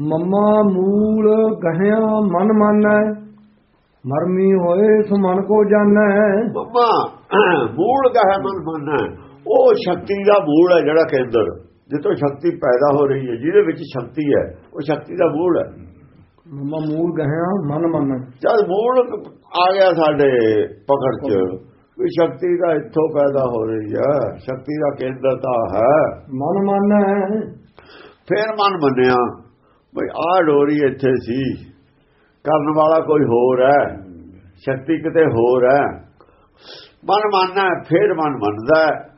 ਮੰਮਾ ਮੂਲ ਕਹਿਆ ਮਨ ਮਾਨੈ ਮਰਮੀ ਹੋਏ ਸੋ ਮਨ ਕੋ ਜਾਣੈ। ਮੰਮਾ ਮੂਲ ਕਹੇ ਮਨ ਮੰਨੈ। ਉਹ ਸ਼ਕਤੀ ਦਾ ਮੂਲ ਹੈ ਜਿਹੜਾ ਕੇਂਦਰ ਜਿੱਥੋਂ ਸ਼ਕਤੀ ਪੈਦਾ ਹੋ ਰਹੀ ਹੈ ਜਿਹਦੇ ਵਿੱਚ ਸ਼ਕਤੀ ਹੈ ਉਹ ਸ਼ਕਤੀ ਦਾ ਮੂਲ ਹੈ। ਮੰਮਾ ਮੂਲ ਕਹਿਆ ਮਨ ਮਾਨੈ। ਜਦ ਮੂਲ ਆ ਗਿਆ ਸਾਡੇ ਪਕੜ ਚ ਵੀ ਸ਼ਕਤੀ ਦਾ ਇੱਥੋਂ ਪੈਦਾ ਹੋ ਰਹੀ ਹੈ ਸ਼ਕਤੀ ਦਾ ਕੇਂਦਰ ਤਾਂ ਹੈ। ਮਨ ਮਾਨੈ। ਫਿਰ ਮਨ ਮੰਨਿਆ। ਬਈ ਆਹ ਡੋਰੀ ਇੱਥੇ ਸੀ। ਕਰਨ ਵਾਲਾ ਕੋਈ ਹੋਰ ਹੈ। ਸ਼ਕਤੀ ਕਿਤੇ ਹੋਰ ਹੈ। ਮਨ ਮੰਨਣਾ ਹੈ, ਫਿਰ ਮਨ ਮੰਨਦਾ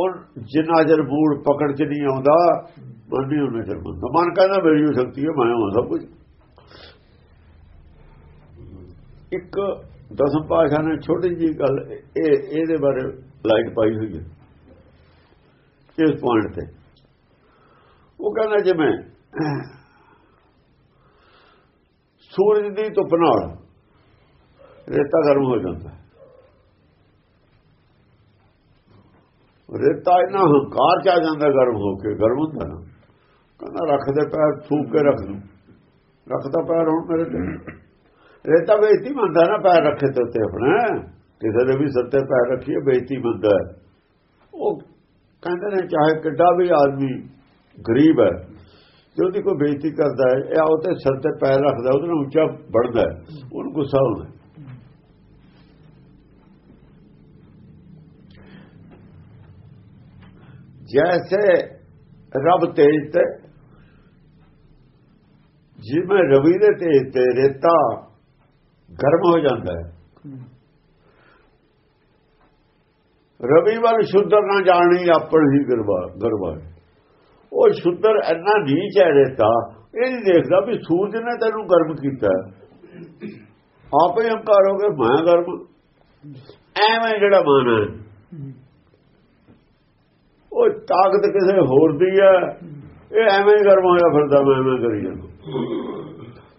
ਔਰ ਜਿੰਨਾ ਚਿਰ ਮੂਲ ਪਕੜ ਚ ਨਹੀਂ ਆਉਂਦਾ ਮਨ ਨਹੀਂ ਉਹਨਾਂ ਫਿਰ ਮੰਨਦਾ। ਮਨ ਕਹਿੰਦਾ ਮੇਰੀ ਉਹ ਸ਼ਕਤੀ ਹੈ ਮੈਂ ਹਾਂ ਸਭ ਕੁਝ। ਇੱਕ ਦਸਮ ਪਾਸ਼ਾ ਨੇ ਛੋਟੀ ਜੀ ਗੱਲ ਇਹ ਇਹਦੇ ਬਾਰੇ ਲਾਈਟ ਪਾਈ ਹੋਈ ਹੈ। ਇਸ ਪੁਆਇੰਟ ਤੇ। ਉਹ ਕਹਿੰਦਾ ਜਿਵੇਂ ਸੂਰਜ ਦੀ ਧੁੱਪ ਨਾਲ ਰੇਤਾ ਗਰਮ ਹੋ ਜਾਂਦਾ। ਰੇਤਾ ਇਹਨਾਂ ਹੰਕਾਰ ਚ ਆ ਜਾਂਦਾ ਗਰਮ ਹੋ ਕੇ, ਗਰਮ ਹੁੰਦਾ ਨਾ। ਕਹਿੰਦਾ ਰੱਖਦੇ ਪੈਰ ਫੂਕ ਕੇ ਰੱਖ ਦੂੰ। ਰੱਖਦਾ ਪੈਰ ਹੁਣ ਮੇਰੇ ਤੇ। ਰੇਤਾ ਬੇਇੱਜ਼ਤੀ ਮੰਨਦਾ ਨਾ ਪੈਰ ਰੱਖੇ ਤੇ ਉੱਤੇ ਆਪਣਾ। ਕਿਸੇ ਦੇ ਵੀ ਸੱਤੇ ਪੈਰ ਰੱਖੀਏ, ਬੇਇੱਜ਼ਤੀ ਮੰਨਦਾ। ਉਹ ਕਹਿੰਦੇ ਨੇ ਚਾਹੇ ਕਿੱਡਾ ਵੀ ਆਦਮੀ ਗਰੀਬ ਹੈ। ਜੇ ਉਹਦੀ ਕੋਈ ਬੇਇੱਜ਼ਤੀ ਕਰਦਾ ਹੈ, ਇਹ ਉਹਤੇ ਸਿਰ ਤੇ ਪੈਰ ਰੱਖਦਾ ਉਹਦੇ ਨਾਲ ਉੱਚਾ ਵੱਢਦਾ ਉਹਨੂੰ ਗੁੱਸਾ ਹੁੰਦਾ ਜੈਸੇ ਰੱਬ ਤੇਜ ਤੇ, ਜਿਵੇਂ ਰਵੀ ਦੇ ਤੇਜ ਤੇ ਰੇਤਾ ਗਰਮ ਹੋ ਜਾਂਦਾ ਹੈ। ਰਵੀ ਵੱਲ ਸ਼ੁੱਧਰ ਨਾ ਜਾਣੀ, ਆਪਣ ਹੀ ਗਰਬਾ ਗਰਬਾ ਉਹ ਸ਼ੁੱਧਰ ਇੰਨਾ ਨੀਚ ਹੈ ਰੇਤਾ ਇਹ ਨਹੀਂ ਦੇਖਦਾ ਵੀ ਸੂਰਜ ਨੇ ਤੈਨੂੰ ਗਰਮ ਕੀਤਾ। ਆਪੇ ਹੰਕਾਰ ਹੋ ਕੇ ਮੈਂ ਗਰਮ। ਐਵੇਂ ਜਿਹੜਾ ਮਨ ਹੈ। ਉਹ ਤਾਕਤ ਕਿਸੇ ਹੋਰ ਦੀ ਹੈ। ਇਹ ਐਵੇਂ ਹੀ ਗਰਮ ਹੋਇਆ ਫਿਰਦਾ ਮੈਂ ਐਵੇਂ ਕਰੀ ਜਾਂਦਾ।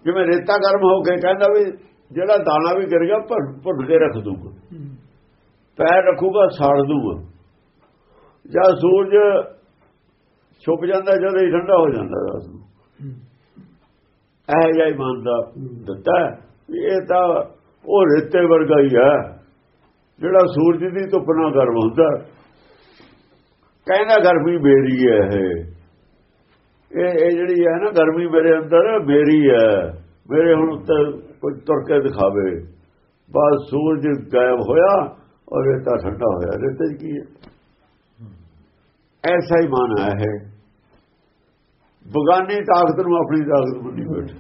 ਜਿਵੇਂ ਰੇਤਾ ਗਰਮ ਹੋ ਕੇ ਕਹਿੰਦਾ ਵੀ ਜਿਹੜਾ ਦਾਣਾ ਵੀ ਗਿਰ ਗਿਆ ਭੁੱਟ ਭੁੱਟ ਕੇ ਰੱਖ ਦੂਗਾ। ਪੈਰ ਰੱਖੂਗਾ ਸਾੜ ਦੂਗਾ। ਜਦ ਸੂਰਜ ਛੁੱਪ ਜਾਂਦਾ ਜਦ ਹੀ ਠੰਡਾ ਹੋ ਜਾਂਦਾ ਰਾਤ ਨੂੰ। ਇਹ ਜਾਈ ਦਾ ਦਿੱਤਾ ਵੀ ਇਹ ਤਾਂ ਉਹ ਰੇਤੇ ਵਰਗਾ ਹੀ ਹੈ। ਜਿਹੜਾ ਸੂਰਜ ਦੀ ਧੁੱਪ ਨਾਲ ਗਰਮ ਹੁੰਦਾ ਕਹਿੰਦਾ ਗਰਮੀ ਮੇਰੀ ਹੈ ਇਹ। ਇਹ ਜਿਹੜੀ ਹੈ ਨਾ ਗਰਮੀ ਮੇਰੇ ਅੰਦਰ ਮੇਰੀ ਹੈ। ਮੇਰੇ ਹੁਣ ਉੱਤੇ ਕੋਈ ਤੁਰ ਕੇ ਦਿਖਾਵੇ। ਬਸ ਸੂਰਜ ਗਾਇਬ ਹੋਇਆ ਔਰ ਰੇਤਾ ਠੰਡਾ ਹੋਇਆ। ਰੇਤੇ 'ਚ ਕੀ ਹੈ? ਐਸਾ ਹੀ ਮਾਨਾ ਹੈ ਬਗਾਨੀ ਤਾਕਤ ਨੂੰ ਆਪਣੀ ਤਾਕਤ ਮੰਨੀ ਬੈਠੇ।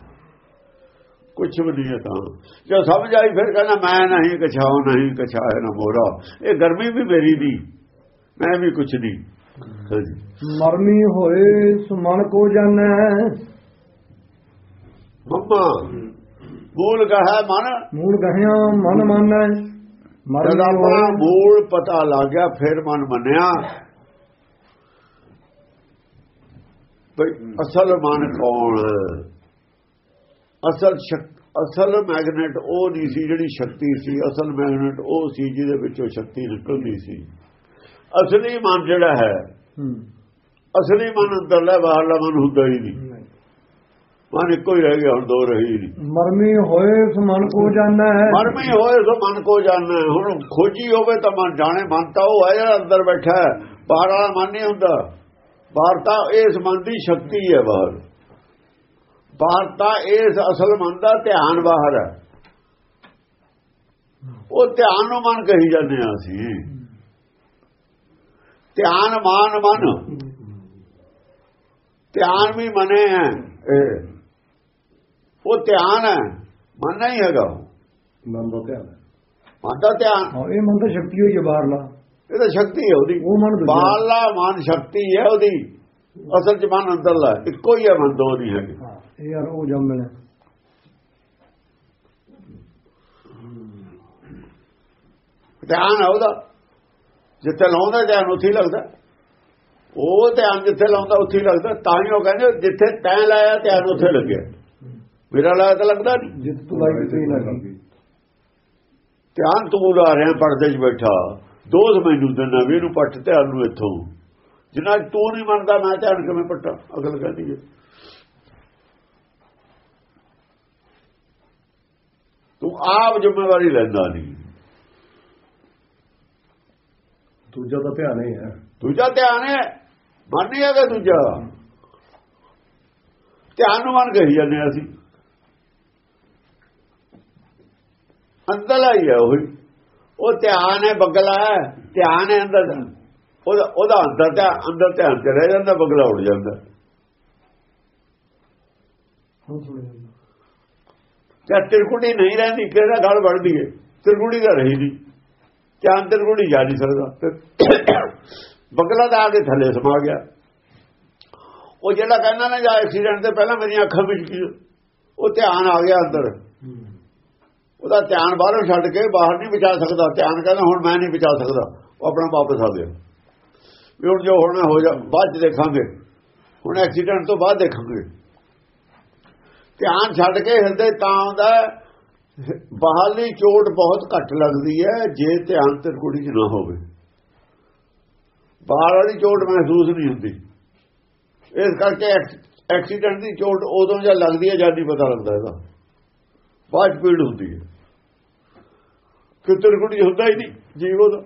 ਕੁਛ ਵੀ ਨਹੀਂ ਤਾਂ। ਜੋ ਸਮਝ ਆਈ ਫਿਰ ਕਹਿੰਦਾ ਮੈਂ ਨਹੀਂ ਕਛਾਉ ਨਹੀਂ ਕਛਾਏ ਨਾ ਮੋਰਾ। ਇਹ ਗਰਮੀ ਵੀ ਮੇਰੀ ਦੀ ਮੈਂ ਵੀ ਕੁਛ ਨਹੀਂ। ਮਰਮੀ ਹੋਏ ਸੋ ਮਨ ਕੋ ਜਾਣੈ। ਮੰਮਾ ਮੂਲ ਕਹਾ ਮਨ। ਮੂਲ ਕਹਿਆ ਮਨ ਮਾਨੈ। ਹੋਏ ਮੂਲ ਪਤਾ ਲੱਗ ਗਿਆ ਫਿਰ ਮਨ ਮੰਨਿਆ। ਬਈ ਅਸਲ ਮਨ ਕੌਣ? ਹੈ? ਅਸਲ ਅਸਲ ਮੈਗਨੇਟ ਉਹ ਨਹੀਂ ਸੀ ਜਿਹੜੀ ਸ਼ਕਤੀ ਸੀ ਅਸਲ ਮੈਗਨੇਟ ਉਹ ਸੀ ਜਿਹਦੇ ਵਿੱਚੋਂ ਸ਼ਕਤੀ ਨਿਕਲਦੀ ਸੀ। ਅਸਲੀ ਮਨ ਜਿਹੜਾ ਹੈ ਹੂੰ। ਅਸਲੀ ਮਨ ਅੰਦਰਲਾ ਬਾਹਰਲਾ ਮਨ ਹੁੰਦਾ ਹੀ ਨਹੀਂ। ਮਨ ਇੱਕੋ ਹੀ ਰਹਿ ਗਿਆ ਹੁਣ ਦੋ ਰਹੀ ਨਹੀਂ। ਮਰਮੀ ਹੋਏ ਸੋ ਮਨ ਕੋ ਜਾਣੈ। ਮਨ ਵੀ ਹੋਏ ਸੋ ਮਨ ਕੋ ਜਾਣਨਾ ਹੈ। ਹੁਣ ਖੋਜੀ ਹੋਵੇ ਤਾਂ ਮਨ ਜਾਣੇ ਮਨ ਤਾਂ ਉਹ ਹੈ ਜਿਹੜਾ ਅੰਦਰ ਬੈਠਾ ਹੈ। ਬਾਹਰ ਵਾਲਾ ਮਨ ਨਹੀਂ ਹੁੰਦਾ। ਬਾਹਰ ਤਾਂ ਇਸ ਮਨ ਦੀ ਸ਼ਕਤੀ ਹੈ ਬਾਹਰ। ਬਾਹਰ ਤਾਂ ਇਸ ਅਸਲ ਮਨ ਦਾ ਧਿਆਨ ਬਾਹਰ ਹੈ। ਉਹ ਧਿਆਨ ਨੂੰ ਮਨ ਕਹੀ ਜਾਂਦੇ ਆ ਅਸੀਂ। ਧਿਆਨ ਮਾਨ ਮਨ। ਧਿਆਨ ਵੀ ਮਨੇ ਹੈ ਉਹ ਧਿਆਨ ਹੈ ਮਨ ਨਹੀਂ ਹੈਗਾ। ਮਨ ਦਾ ਧਿਆਨ ਮਨ ਦਾ ਧਿਆਨ। ਇਹ ਮਨ ਤਾਂ ਸ਼ਕਤੀ ਹੋਈ ਹੈ ਬਾਹਰਲਾ। ਇਹ ਤਾਂ ਸ਼ਕਤੀ ਹੈ ਉਹਦੀ। ਉਹ ਮਨ ਬਾਹਰਲਾ ਮਨ ਸ਼ਕਤੀ ਹੈ ਉਹਦੀ। ਅਸਲ ਚ ਮਨ ਅੰਦਰਲਾ। ਇੱਕੋ ਹੀ ਹੈ ਮਨ ਦੋ ਨਹੀਂ ਹੈਗੇ। ਯਾਰ ਉਹ ਜੰਮ ਮਿਲੇ ਧਿਆਨ ਹੈ ਉਹਦਾ। ਜਿੱਥੇ ਲਾਉਂਦਾ ਧਿਆਨ ਉੱਥੇ ਹੀ ਲੱਗਦਾ। ਉਹ ਧਿਆਨ ਜਿੱਥੇ ਲਾਉਂਦਾ ਉੱਥੇ ਹੀ ਲੱਗਦਾ। ਤਾਂ ਹੀ ਉਹ ਕਹਿੰਦੇ ਜਿੱਥੇ ਤੈਂ ਲਾਇਆ ਧਿਆਨ ਉੱਥੇ ਲੱਗਿਆ। ਮੇਰਾ ਲਾਇਆ ਤਾਂ ਲੱਗਦਾ ਨਹੀਂ। ਜਿੱਤ ਤੂੰ ਲਾਈ ਕਿਤੇ ਲੱਗੀ। ਧਿਆਨ ਤੂੰ ਲਾ ਰਿਹਾ ਪਰਦੇ 'ਚ ਬੈਠਾ। ਦੋਸ ਮੈਨੂੰ ਦਿੰਦਾ ਵੀ ਇਹਨੂੰ ਪੱਟ ਧਿਆਨ ਨੂੰ ਇੱਥੋਂ। ਜਿੰਨਾ ਤੂੰ ਨਹੀਂ ਮੰਨਦਾ ਮੈਂ ਧਿਆਨ ਕਿਵੇਂ ਪੱਟਾਂ। ਅਗਲ ਕਹਿੰਦੀ ਹੈ ਤੂੰ ਆਪ ਜ਼ਿੰਮੇਵਾਰੀ ਲੈਂਦਾ ਨਹੀਂ। ਦੂਜਾ ਤਾਂ ਧਿਆਨ ਹੀ ਹੈ। ਦੂਜਾ ਧਿਆਨ ਹੈ। ਮਨ ਨਹੀਂ ਹੈਗਾ ਦੂਜਾ। ਧਿਆਨ ਨੂੰ ਮਨ ਕਹੀ ਜਾਂਦੇ ਅਸੀਂ। ਅੰਦਰਲਾ ਹੀ ਹੈ ਉਹੀ। ਉਹ ਧਿਆਨ ਹੈ ਬਗਲਾ ਹੈ ਧਿਆਨ ਹੈ ਅੰਦਰ। ਦਾ ਉਹਦਾ ਉਹਦਾ ਅੰਦਰ ਦਾ ਅੰਦਰ ਧਿਆਨ ਚ ਰਹਿ ਜਾਂਦਾ ਬਗਲਾ ਉੱਡ ਜਾਂਦਾ। ਜਾਂ। ਤਿਰਕੁੜੀ ਨਹੀਂ ਰਹਿੰਦੀ ਕਿਹੜਾ ਗੱਲ ਵੜਦੀ ਹੈ ਤਿਰਕੁੜੀ ਦਾ ਰਹੀ ਨਹੀਂ। ਧਿਆਨ ਤਿਰਕੁੜੀ ਜਾ ਨਹੀਂ ਸਕਦਾ। ਤੇ ਬਗਲਾ ਦਾ ਆ ਕੇ ਥੱਲੇ ਸਮਾ ਗਿਆ। ਉਹ ਜਿਹੜਾ ਕਹਿੰਦਾ ਨਾ ਜਾਂ ਐਕਸੀਡੈਂਟ ਦੇ ਪਹਿਲਾਂ ਮੇਰੀਆਂ ਅੱਖਾਂ ਵਿੱਚ ਕੀ ਉਹ ਧਿਆਨ ਆ ਗਿਆ ਅੰਦਰ। ਉਹਦਾ ਧਿਆਨ ਬਾਹਰੋਂ ਛੱਡ ਕੇ ਬਾਹਰ ਨਹੀਂ ਬਚਾ ਸਕਦਾ। ਧਿਆਨ ਕਹਿੰਦਾ, ਹੁਣ ਮੈਂ ਨਹੀਂ ਬਚਾ ਸਕਦਾ। ਉਹ ਆਪਣਾ ਵਾਪਸ ਆ ਗਿਆ ਵੀ ਹੁਣ ਜੋ ਹੋਣਾ ਹੋ ਜਾ, ਬਾਅਦ ਚ ਦੇਖਾਂਗੇ। ਹੁਣ ਐਕਸੀਡੈਂਟ ਤੋਂ ਬਾਅਦ ਦੇਖਾਂਗੇ। ਧਿਆਨ ਛੱਡ ਕੇ ਹਿਰਦੇ ਤਾਂ ਆਉਂਦਾ ਬਾਹਰਲੀ ਚੋਟ ਬਹੁਤ ਘੱਟ ਲੱਗਦੀ ਹੈ, ਜੇ ਧਿਆਨ ਤੇ ਕੁੜੀ 'ਚ ਨਾ ਹੋਵੇ। ਬਾਹਰ ਵਾਲੀ ਚੋਟ ਮਹਿਸੂਸ ਨਹੀਂ ਹੁੰਦੀ। ਇਸ ਕਰਕੇ ਐਕਸ- ਐਕਸੀਡੈਂਟ ਦੀ ਚੋਟ ਉਦੋਂ ਜਾਂ ਲੱਗਦੀ ਹੈ ਜਦ ਨਹੀਂ ਪਤਾ ਲੱਗਦਾ ਇਹਦਾ। ਬਾਅਦ 'ਚ ਪੀੜ ਹੁੰਦੀ ਹੈ। ਕਿ ਤਿਰਕੁੜੀ ਹੁੰਦਾ ਹੀ ਨਹੀਂ, ਜੀਵ ਉਹਦਾ।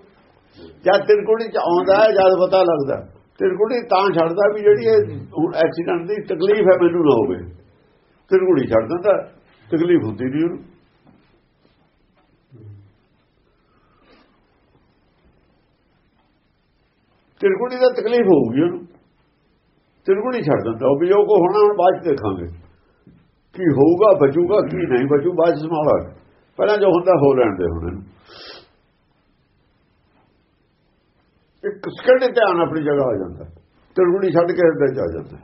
ਜਦ ਤਿਰਕੁੜੀ 'ਚ ਆਉਂਦਾ ਹੈ, ਜਦ ਪਤਾ ਲੱਗਦਾ ਤਿਰਕੁੜੀ ਤਾਂ ਛੱਡਦਾ ਵੀ ਜਿਹੜੀ ਇਹ ਹੁਣ ਐਕਸੀਡੈਂਟ ਦੀ ਤਕਲੀਫ ਹੈ, ਮੈਨੂੰ ਨਾ ਹੋਵੇ। ਤਿਰਕੁੜੀ ਛੱਡ ਦਿੰਦਾ ਤਕਲੀਫ ਹੁੰਦੀ ਨਹੀਂ ਉਹਨੂੰ। ਤਿਰਕੁੜੀ ਦਾ ਤਕਲੀਫ ਹੋਊਗੀ ਉਹਨੂੰ। ਤਿਰਕੁੜੀ ਛੱਡ ਦਿੰਦਾ ਉਹ ਵੀ ਉਹ ਕੋ ਹੋਣਾ, ਹੁਣ ਬਾਅਦ ਚ ਦੇਖਾਂਗੇ। ਕੀ ਹੋਊਗਾ, ਬਚੂਗਾ, ਕੀ ਨਹੀਂ ਬਚੂ, ਬਾਅਦ ਚ ਸੰਭਾਲਾਂਗੇ ਪਹਿਲਾਂ ਜੋ ਹੁੰਦਾ, ਹੋ ਲੈਣ ਦੇ ਹੁਣ। ਇੱਕ ਸਕਿੰਟ ਧਿਆਨ ਆਪਣੀ ਜਗ੍ਹਾ ਆ ਜਾਂਦਾ। ਤਿਰਕੁੜੀ ਛੱਡ ਕੇ ਹਿਰਦੇ ਚ ਆ ਜਾਂਦਾ।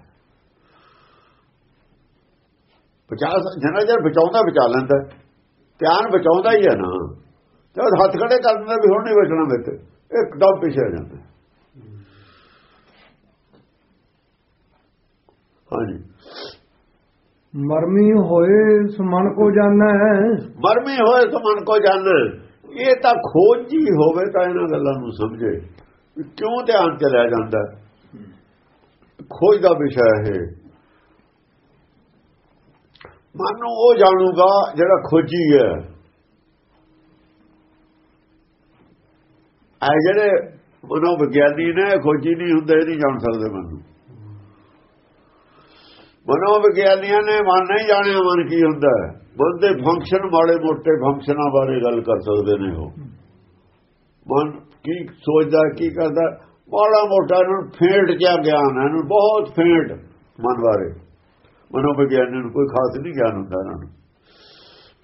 ਬਚਾ ਜਨਾ ਜਰ ਬਚਾਉਂਦਾ, ਬਚਾ ਲੈਂਦਾ। ਧਿਆਨ ਬਚਾਉਂਦਾ ਹੀ ਹੈ ਨਾ। ਜਦ ਹੱਥ ਖੜੇ ਕਰ ਦਿੰਦਾ ਵੀ ਹੁਣ ਨਹੀਂ ਬਚਣਾ ਮੇਰੇ ਤੇ ਇੱਕਦਮ ਪਿਛੇ ਆ ਜਾਂਦਾ। ਹਾਂਜੀ। ਮਰਮੀ ਹੋਏ ਸਮਨ ਕੋ ਜਾਣਾ। ਹੈ ਮਰਮੀ ਹੋਏ ਤਾਂ ਮਨ ਕੋ ਜਾਣ। ਇਹ ਤਾਂ ਖੋਜ ਹੀ ਹੋਵੇ ਤਾਂ ਇਹਨਾਂ ਗੱਲਾਂ ਨੂੰ ਸਮਝੇ ਕਿਉਂ ਧਿਆਨ ਚਲਿਆ ਜਾਂਦਾ। ਖੋਜ ਦਾ ਵਿਸ਼ਾ ਹੈ ਮਨ ਨੂੰ ਉਹ ਜਾਣੂਗਾ ਜਿਹੜਾ ਖੋਜੀ ਹੈ। ਆ ਜਿਹੜੇ ਮਨੋ ਵਿਗਿਆਨੀ ਨੇ, ਖੋਜੀ ਨਹੀਂ ਹੁੰਦੇ, ਇਹ ਨਹੀਂ ਜਾਣ ਸਕਦੇ ਮਨ ਨੂੰ। ਮਨੋ ਵਿਗਿਆਨੀਆਂ ਨੇ ਮਨ ਨਹੀਂ ਜਾਣਿਆ ਮਨ ਕੀ ਹੁੰਦਾ ਹੈ। ਮਨ ਦੇ ਫੰਕਸ਼ਨ ਮਾੜੇ ਮੋਟੇ ਫੰਕਸ਼ਨਾਂ ਬਾਰੇ ਗੱਲ ਕਰ ਸਕਦੇ ਨੇ ਉਹ। ਮਨ ਕੀ ਸੋਚਦਾ ਕੀ ਕਰਦਾ ਮਾੜਾ ਮੋਟਾ ਨੂੰ ਫੇਂਟ ਜਿਹਾ ਗਿਆਨ ਹੈ ਇਹਨੂੰ ਬਹੁਤ ਫੇਂਟ ਮਨ ਬਾਰੇ। ਮਨੋ ਵਿਗਿਆਨੀ ਨੂੰ ਕੋਈ ਖਾਸ ਨਹੀਂ ਗਿਆਨ ਹੁੰਦਾ ਇਹਨਾਂ ਨੂੰ।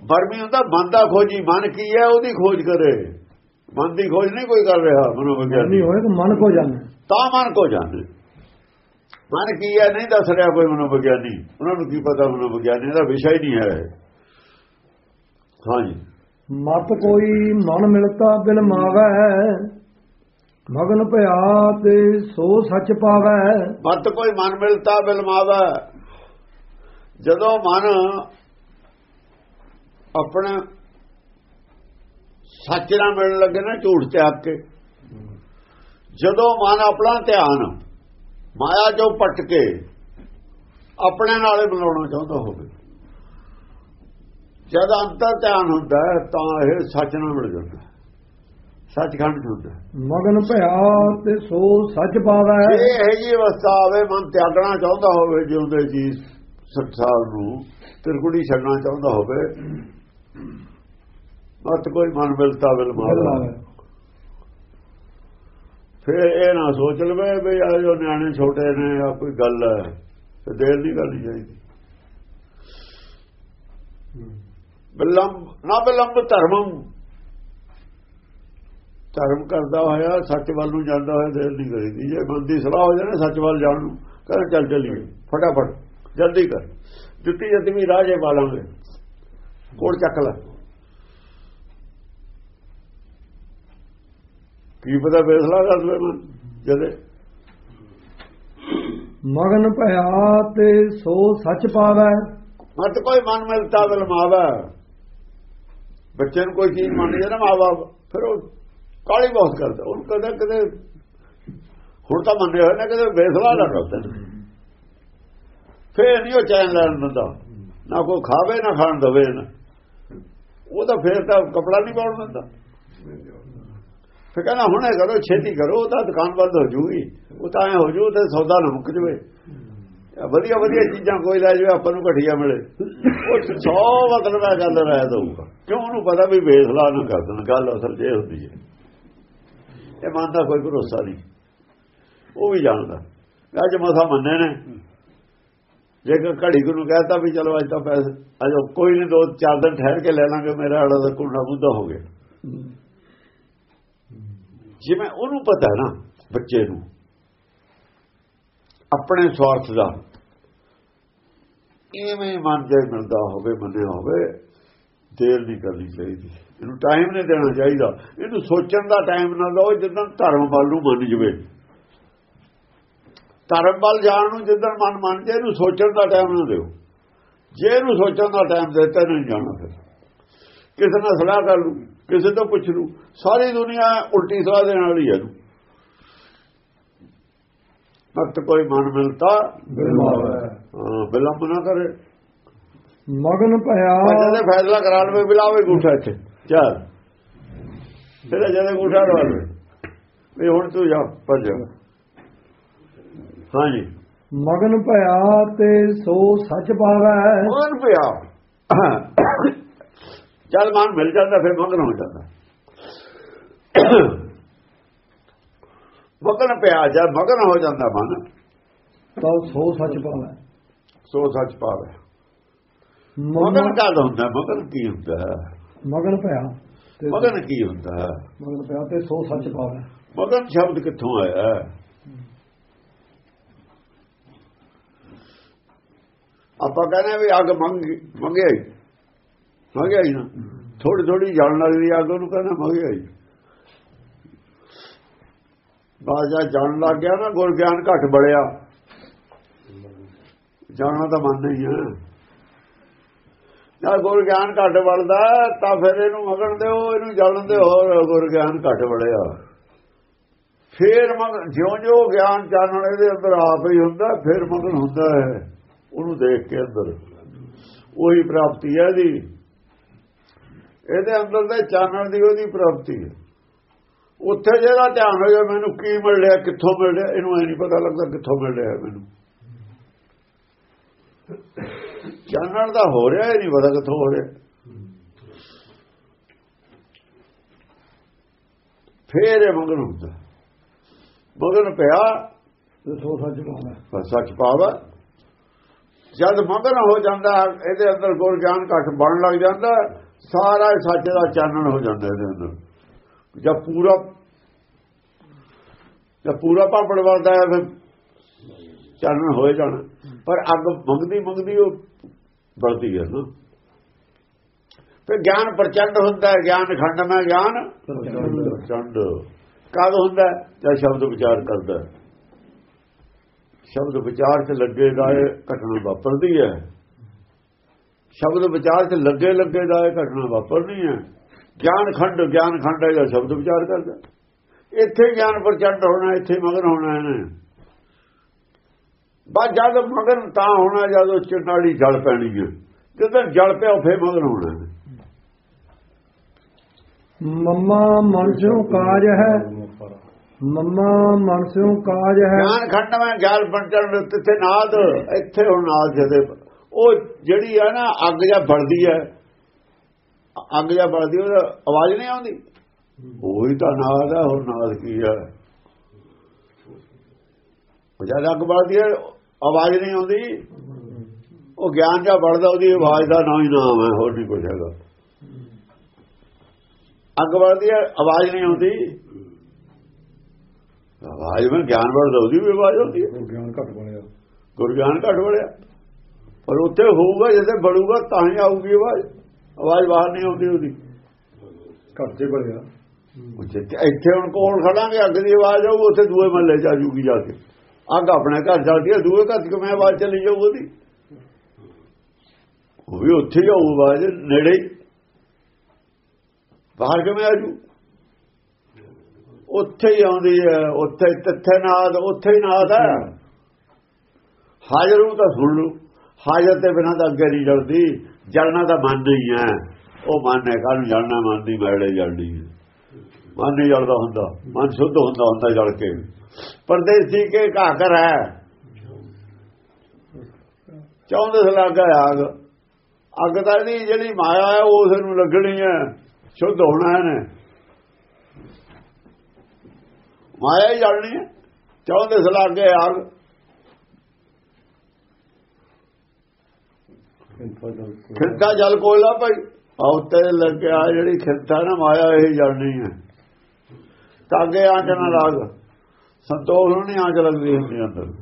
ਮਰਮੀ ਹੁੰਦਾ ਮਨ ਦਾ ਖੋਜੀ ਮਨ ਕੀ ਹੈ ਉਹਦੀ ਖੋਜ ਕਰੇ। ਮਨ ਦੀ ਖੋਜ ਨਹੀਂ ਕੋਈ ਕਰ ਰਿਹਾ ਮਨੋ ਵਿਗਿਆਨੀ। ਹੋਏ ਤਾਂ ਮਨ ਕੋ ਜਾਣਾ ਤਾਂ ਮਨ ਕੋ ਜਾਣੇ ਮਨ ਕੀ ਹੈ ਨਹੀਂ ਦੱਸ ਰਿਹਾ ਕੋਈ ਮਨੋ ਵਿਗਿਆਨੀ ਉਹਨਾਂ ਨੂੰ ਕੀ ਪਤਾ ਮਨੋ ਵਿਗਿਆਨੀ ਦਾ ਵਿਸ਼ਾ ਹੀ ਨਹੀਂ ਹੈ। ਹਾਂਜੀ ਮਤ ਕੋਈ ਮਨ ਮਿਲਤਾ ਬਿਨ ਮਾਵੈ ਮਗਨ ਭਇਆ ਤੇ ਸੋ ਸੱਚ ਪਾਵੈ। ਮਤ ਕੋਈ ਮਨ ਮਿਲਤਾ ਬਿਲਮਾਵਾ ਜਦੋਂ ਮਨ ਆਪਣਾ ਸੱਚ ਨਾਲ ਮਿਲਣ ਲੱਗੇ ਨਾ ਝੂਠ ਤਿਆਗ ਕੇ ਜਦੋਂ ਮਨ ਆਪਣਾ ਧਿਆਨ ਮਾਇਆ ਚੋਂ ਪਟ ਕੇ ਆਪਣੇ ਨਾਲੇ ਮਿਲਾਉਣਾ ਚਾਹੁੰਦਾ ਹੋਵੇ ਜਦ ਅੰਤਰ ਧਿਆਨ ਹੁੰਦਾ ਹੈ, ਤਾਂ ਇਹ ਸੱਚ ਨਾਲ ਮਿਲ ਜਾਂਦਾ ਹੈ। ਸੱਚਖੰਡ 'ਚ ਹੁੰਦਾ ਹੈ। ਮਗਨ ਭਇਆ ਤੇ ਸੋ ਸੱਚ ਪਾਵੈ ਜੇ ਇਹ ਜੀ ਅਵਸਥਾ ਆਵੇ ਮਨ ਤਿਆਗਣਾ ਚਾਹੁੰਦਾ ਹੋਵੇ ਜਿਉਂਦੇ ਜੀ ਸੰਸਾਰ ਨੂੰ ਤਿਰਗੁੜੀ ਛੱਡਣਾ ਚਾਹੁੰਦਾ ਹੋਵੇ ਮਤ ਕੋਈ ਮਨ ਮਿਲਤਾ ਬਿਲ ਮਾਲਾ ਫਿਰ ਇਹ ਨਾ ਸੋਚ ਲਵੇ ਵੀ ਆ ਜੋ ਨਿਆਣੇ ਛੋਟੇ ਨੇ ਆ ਕੋਈ ਗੱਲ ਹੈ ਤੇ ਦੇਰ ਨਹੀਂ ਕਰਨੀ ਚਾਹੀਦੀ। ਬਿਲੰਬ ਨਾ ਬਿਲੰਬ ਧਰਮਮ ਧਰਮ ਕਰਦਾ ਹੋਇਆ ਸੱਚ ਵੱਲ ਨੂੰ ਜਾਂਦਾ ਹੋਇਆ ਦੇਰ ਨਹੀਂ ਕਰੀਦੀ। ਜੇ ਮਨ ਦੀ ਸਲਾਹ ਹੋ ਨਾ ਸੱਚ ਵੱਲ ਜਾਣ ਨੂੰ ਕਰ ਚੱਲ ਚੱਲੀਏ। ਫਟਾਫਟ। ਜਲਦੀ ਕਰ। ਜੁੱਤੀ ਜਦ ਵੀ ਰਾਜੇ ਵਾਲਾਂਗੇ ਕੋਲ ਚੱਕ ਲੈ। ਕੀ ਪਤਾ ਫੈਸਲਾ ਕਰ ਦਵੇ ਮਨ ਜਦੇ। ਮਗਨ ਭਇਆ ਤੇ ਸੋ ਸੱਚ ਪਾਵੈ। ਮਤ ਕੋਈ ਮਨ ਮਿਲਤਾ ਬਿਲ ਮਾਵਾ ਬੱਚੇ ਨੂੰ ਕੋਈ ਚੀਜ਼ ਮੰਨ ਜੇ ਨਾ ਮਾਵਾ ਫਿਰ ਉਹ ਕਾਲੀ ਬਹੁਤ ਕਰਦਾ। ਉਹਨੂੰ ਕਦੇ ਕਦੇ ਹੁਣ ਤਾਂ ਮੰਨੇ ਹੋਏ ਨੇ ਕਿ ਬੇਸਲਾ ਨਾ ਕਰਦੇ। ਫੇਰ ਨਹੀਂ ਉਹ ਚੈਨ ਲੈਣ ਦਿੰਦਾ। ਨਾ ਕੋਈ ਖਾਵੇ ਨਾ ਖਾਣ ਦਵੇ। ਨਾ ਉਹ ਤਾਂ ਫੇਰ ਤਾਂ ਕਪੜਾ ਨਹੀਂ ਪਾਉਣ ਦਿੰਦਾ। ਫਿਰ ਕਹਿੰਦਾ ਹੁਣੇ ਕਰੋ ਛੇਤੀ ਕਰੋ ਉਹ ਤਾਂ ਦੁਕਾਨ ਬੰਦ ਹੋ ਜੂਗੀ। ਉਹ ਤਾਂ ਐ ਹੋ ਜੂ ਤੇ ਸੌਦਾ ਨਾ ਮੁੱਕ ਜਵੇ। ਵਧੀਆ ਵਧੀਆ ਚੀਜ਼ਾਂ ਕੋਈ ਲੈ ਜਾਵੇ ਆਪਾਂ ਨੂੰ ਘਟੀਆ ਮਿਲੇ। ਉਹ ਸੌ ਮਤਲਬ ਹੈ ਗੱਲ ਰਹਿ ਦਊਗਾ। ਕਿਉਂ? ਉਹਨੂੰ ਪਤਾ ਵੀ ਬੇਸਲਾ ਨਾ ਕਰ ਦੇਣ ਗੱਲ ਅਸਲ ਜੇ ਹੁੰਦੀ ਹੈ। ਇਹ ਮੰਨਦਾ ਕੋਈ ਭਰੋਸਾ ਨਹੀਂ। ਉਹ ਵੀ ਜਾਣਦਾ। ਅੱਜ ਮਸਾ ਮੰਨੇ ਨੇ। ਜੇ ਘੜੀ ਨੂੰ ਕਹਤਾ ਵੀ ਚਲੋ ਅੱਜ ਤਾਂ ਪੈਸੇ ਅੱਜ ਕੋਈ ਨਹੀਂ ਦੋ ਚਾਰ ਦਿਨ ਠਹਿਰ ਕੇ ਲੈ ਲਾਂਗੇ ਮੇਰਾ ਆੜਾ ਦਾ ਕੁੰਡਾ ਮੁੱਦਾ ਹੋ ਗਿਆ। ਜਿਵੇਂ ਉਹਨੂੰ ਪਤਾ ਨਾ ਬੱਚੇ ਨੂੰ, ਆਪਣੇ ਸਵਾਰਥ ਦਾ, ਇਵੇਂ ਮਨ ਜੇ ਮਿਲਦਾ ਹੋਵੇ, ਮੰਨਿਆ ਹੋਵੇ, ਦੇਰ ਨਹੀਂ ਕਰਨੀ ਚਾਹੀਦੀ। ਇਹਨੂੰ ਟਾਈਮ ਨਹੀਂ ਦੇਣਾ ਚਾਹੀਦਾ। ਇਹਨੂੰ ਸੋਚਣ ਦਾ ਟਾਈਮ ਨਾ ਦਿਓ ਜਦੋਂ ਧਰਮ ਵੱਲ ਨੂੰ ਮੰਨ ਜਵੇ। ਧਰਮ ਵੱਲ ਜਾਣ ਨੂੰ ਜਦੋਂ ਮਨ ਮੰਨ ਜੇ, ਇਹਨੂੰ ਸੋਚਣ ਦਾ ਟਾਈਮ ਨਾ ਦਿਓ। ਜੇ ਇਹਨੂੰ ਸੋਚਣ ਦਾ ਟਾਈਮ ਦਿੱਤਾ ਨਹੀਂ ਜਾਣਾ ਫਿਰ। ਕਿਸੇ ਨਾਲ ਸਲਾਹ ਕਰ ਲੂਗੀ ਕਿਸੇ ਤੋਂ ਪੁੱਛ ਲੂ ਸਾਰੀ ਦੁਨੀਆ ਉਲਟੀ ਸਲਾਹ ਦੇਣ ਵਾਲੀ ਹੈ ਇਹਨੂੰ। ਵਕਤ ਕੋਈ ਮਨ ਮਿਲਤਾ ਹਾਂ ਬਿਲੰਬ ਨਾ ਕਰੇ। ਮਗਨ ਭਇਆ। ਦੇ ਫੈਸਲਾ ਕਰਾ ਲਵੇ ਬਿਲਾਵੇ ਗੂਠਾ ਇੱਥੇ। ਚੱਲ। ਫਿਰ ਜਦੇ ਗੂਠਾ ਲਵਾ ਲਵੇ। ਵੀ ਹੁਣ ਤੂੰ ਜਾ ਭੱਜ ਹਾਂਜੀ। ਮਗਨ ਭਇਆ ਤੇ ਸੋ ਸੱਚ ਪਾਵੈ ਮਨ ਪਿਆ ਜਦ ਮਨ ਮਿਲ ਜਾਂਦਾ ਫਿਰ ਮਗਨ ਹੋ ਜਾਂਦਾ। ਮਗਨ ਪਿਆ ਜਦ ਮਗਨ ਹੋ ਜਾਂਦਾ ਮਨ। ਤਾਂ ਸੋ ਸੱਚ ਪਾਵੈ ਸੋ ਸੱਚ ਪਾਵੇ ਮਗਨ ਕਦ ਹੁੰਦਾ? ਮਗਨ ਕੀ ਹੁੰਦਾ? ਮਗਨ ਤੇ ਮਗਨ ਕੀ ਹੁੰਦਾ? ਮਗਨ ਭਇਆ ਤੇ ਸੋ ਸੱਚ ਪਾਵੈ ਮਗਨ ਸ਼ਬਦ ਕਿੱਥੋਂ ਆਇਆ? ਆਪਾਂ ਕਹਿੰਦੇ ਵੀ ਅੱਗ ਮੰਗ ਮੰਗਿਆ ਹੀ। ਮੰਗਿਆ ਹੀ ਨਾ। ਥੋੜੀ ਥੋੜੀ ਜਾਣ ਲੱਗਦੀ ਅੱਗ ਉਹਨੂੰ ਕਹਿੰਦਾ ਮੰਗਿਆ ਹੀ ਬਾਜਾ ਜਾਣ ਲੱਗ ਗਿਆ ਨਾ, ਗੁਰ ਗਿਆਨ ਘਟ ਬੜਿਆ। ਜਾਣਾ ਤਾਂ ਮਨ ਨਹੀਂ ਹੈ ਨਾ ਗੁਰ ਗਿਆਨ ਘਟ ਵੜਦਾ ਤਾਂ ਫਿਰ ਇਹਨੂੰ ਮਗਣ ਦਿਓ, ਇਹਨੂੰ ਜਲਣ ਦਿਓ, ਹੋਰ ਗੁਰ ਗਿਆਨ ਘਟ ਵੜਿਆ ਫੇਰ ਮਗਨ ਜਿਉਂ ਜਿਉਂ ਗਿਆਨ ਚਾਨਣ ਇਹਦੇ ਅੰਦਰ ਆਪ ਹੀ ਹੁੰਦਾ, ਫਿਰ ਮਗਨ ਹੁੰਦਾ ਹੈ। ਉਹਨੂੰ ਦੇਖ ਕੇ ਅੰਦਰ। ਉਹੀ ਪ੍ਰਾਪਤੀ ਹੈ ਦੀ ਇਹਦੇ ਅੰਦਰ ਦੇ ਚਾਨਣ ਦੀ ਉਹਦੀ ਪ੍ਰਾਪਤੀ ਹੈ। ਉੱਥੇ ਜਿਹੜਾ ਧਿਆਨ ਹੋ ਜਾ ਮੈਨੂੰ ਕੀ ਮਿਲ ਰਿਹਾ ਕਿੱਥੋਂ ਮਿਲ ਰਿਹਾ ਇਹਨੂੰ ਐ ਨਹੀਂ ਪਤਾ ਲੱਗਦਾ ਕਿੱਥੋਂ ਮਿਲ ਰਿਹਾ ਮੈਨੂੰ। ਚਾਨਣ ਦਾ ਹੋ ਰਿਹਾ ਇਹ ਨਹੀਂ ਪਤਾ ਕਿੱਥੋਂ ਹੋ ਰਿਹਾ। ਫੇਰ ਇਹ ਮਗਨ ਹੁੰਦਾ। ਮਗਨ ਪਿਆ ਸੋ ਸੱਚ ਪਾਵੈ ਸੱਚ ਪਾਵਾ ਜਦ ਮਗਨ ਹੋ ਜਾਂਦਾ ਇਹਦੇ ਅੰਦਰ ਗੁਰ ਗਿਆਨ ਘਟ ਬਣ ਲੱਗ ਜਾਂਦਾ। ਸਾਰਾ ਸੱਚ ਦਾ ਚਾਨਣ ਹੋ ਜਾਂਦਾ ਇਹਦੇ ਅੰਦਰ। ਜਦ ਪੂਰਾ ਜਦ ਪੂਰਾ ਪਾਪੜ ਵਰਦਾ ਹੈ, ਫਿਰ ਚਾਨਣ ਹੋਏ ਜਾਣਾ। ਪਰ ਅੱਗ ਮੰਗਦੀ ਮੰਗਦੀ ਉਹ ਬਲਦੀ ਹੈ ਨਾ। ਫਿਰ ਗਿਆਨ ਪ੍ਰਚੰਡ ਹੁੰਦਾ ਗਿਆਨ ਖੰਡ ਮੈਂ ਗਿਆਨ ਪ੍ਰਚੰਡ ਕਦ ਹੁੰਦਾ ਹੈ? ਜਦ ਸ਼ਬਦ ਵਿਚਾਰ ਕਰਦਾ ਸ਼ਬਦ ਵਿਚਾਰ 'ਚ ਲੱਗੇ ਦਾ ਇਹ ਘਟਨਾ ਵਾਪਰਦੀ ਹੈ। ਸ਼ਬਦ ਵਿਚਾਰ 'ਚ ਲੱਗੇ ਲੱਗੇ ਗਾਏ ਘਟਨਾ ਵਾਪਰਨੀ ਹੈ। ਗਿਆਨ ਖੰਡ ਗਿਆਨ ਖੰਡ ਹੈ ਜਿਹੜਾ ਸ਼ਬਦ ਵਿਚਾਰ ਕਰਦਾ। ਇੱਥੇ ਗਿਆਨ ਪ੍ਰਚੰਡ ਹੋਣਾ ਇੱਥੇ ਮਗਨ ਹੋਣਾ ਇਹਨੇ। ਬਸ ਜਦ ਮਗਨ ਤਾਂ ਹੋਣਾ ਜਦੋਂ ਚਿੰਨਾੜੀ ਜਲ ਪੈਣੀ ਹੈ। ਜਦੋਂ ਜਲ ਪਿਆ ਫੇਰ ਮਗਨ ਹੋਣਾ ਮੰਮਾ ਮਨ ਸਿਉ ਕਾਜ ਹੈ। ਮੰਮਾ ਮਨ ਸਿਉ ਕਾਜ ਹੈ। ਗਿਆਨ ਖੰਡ ਮੈਂ ਗਿਆਨ ਪ੍ਰਚੰਡ ਤਿੱਥੇ ਨਾਦ ਇੱਥੇ ਹੁਣ ਨਾਦ ਜਦੇ ਉਹ ਜਿਹੜੀ ਹੈ ਨਾ ਅੱਗ ਜਾਂ ਬਲਦੀ ਹੈ ਅੱਗ ਜਾਂ ਬਲਦੀ ਉਹ ਆਵਾਜ਼ ਨਹੀਂ ਆਉਂਦੀ। ਉਹੀ ਤਾਂ ਨਾਦ ਹੈ ਹੋਰ ਨਾਦ ਕੀ ਹੈ ਉਹ ਜਦ ਅੱਗ ਬਲਦੀ ਹੈ ਆਵਾਜ਼ ਨਹੀਂ ਆਉਂਦੀ। ਉਹ ਗਿਆਨ ਜਾਂ ਬਲਦਾ ਉਹਦੀ ਆਵਾਜ਼ ਦਾ ਨਾਂ ਹੀ ਨਾਮ ਹੈ ਹੋਰ ਨਹੀਂ ਕੁਝ ਹੈਗਾ। ਅੱਗ ਬਲਦੀ ਹੈ ਆਵਾਜ਼ ਨਹੀਂ ਆਉਂਦੀ। ਆਵਾਜ਼ ਵਿੱਚ ਗਿਆਨ ਬਲਦਾ ਉਹਦੀ ਵੀ ਆਵਾਜ਼ ਆਉਂਦੀ ਹੈ ਗਿਆਨ ਘਟ ਬਣਿਆ ਗੁਰਗਿਆਨ ਘਟ ਵੜਿਆ ਪਰ ਉੱਥੇ ਹੋਊਗਾ ਜਦੋਂ ਬੜੂਗਾ ਤਾਂ ਹੀ ਆਊਗੀ ਆਵਾਜ਼। ਆਵਾਜ਼ ਬਾਹਰ ਨਹੀਂ ਆਉਂਦੀ ਉਹਦੀ। ਬਣਿਆ। ਉਹ ਜਿੱਥੇ- ਇੱਥੇ ਹੁਣ ਕੋਲ ਖੜਾਂਗੇ? ਅੱਗ ਦੀ ਆਵਾਜ਼ ਆਊ ਉੱਥੇ ਦੂਏ ਮਹੱਲੇ ਚ ਆ ਜੂਗੀ ਜਾ ਕੇ। ਅੱਗ ਆਪਣੇ ਘਰ ਚੱਲਦੀ ਹੈ ਦੂਏ ਘਰ ਚ ਕਿਵੇਂ ਆਵਾਜ਼ ਚਲੀ ਜਾਊ ਉਹਦੀ? ਉਹ ਵੀ ਉੱਥੇ ਹੀ ਆਊ ਆਵਾਜ਼ ਨੇੜੇ ਬਾਹਰ ਕਿਵੇਂ ਆ ਜੂ? ਉੱਥੇ ਹੀ ਆਉਂਦੀ ਹੈ ਉੱਥੇ ਤਿੱਥੇ ਨਾਦ ਉੱਥੇ ਹੀ ਨਾਦ ਹੈ। ਹਾਜ਼ਰ ਤਾਂ ਸੁਣ ਲੂ ਹਾਜ਼ਰ ਦੇ ਬਿਨਾਂ ਤਾਂ ਅੱਗੇ ਨਹੀਂ ਜਲਦੀ। ਜਲਣਾ ਤਾਂ ਮਨ ਹੀ ਹੈ। ਉਹ ਮਨ ਹੈ ਕੱਲ ਜਲਣਾ? ਮਨ ਦੀ ਮੈਲੇ ਜਲਦੀ ਮਨ ਨਹੀਂ ਜਲਦਾ ਹੁੰਦਾ। ਮਨ ਸ਼ੁੱਧ ਹੁੰਦਾ ਹੁੰਦਾ ਜਲ ਕੇ। ਪਰਦੇਸੀ ਕੇ ਘਾਕਰ ਹੈ। ਚਾਹੁੰਦੇ ਸ ਆਗ ਅੱਗ। ਤਾਂ ਨਹੀਂ ਜਿਹੜੀ ਮਾਇਆ ਹੈ ਉਸ ਨੂੰ ਲੱਗਣੀ ਹੈ। ਸ਼ੁੱਧ ਹੋਣਾ ਹੈ ਮਾਇਆ ਹੀ ਜਲਣੀ ਹੈ। ਚਾਹੁੰਦੇ ਸ ਲੱਗੇ ਆਗ ਖਿਰਤਾ ਜਲ ਕੋਇਲਾ ਭਾਈ। ਆ ਉੱਤੇ ਆ ਜਿਹੜੀ ਖਿਰਤਾ ਨਾ ਮਾਇਆ, ਇਹ ਜਲਣੀ ਹੈ। ਤਾਂ ਤਾਗੇ ਆਂਚ ਨਾ ਲਾਗ ਸੰਤੋਖ ਨੂੰ ਨਹੀਂ ਆਂਚ ਲੱਗਦੀ ਹੁੰਦੀ ਅੰਦਰ।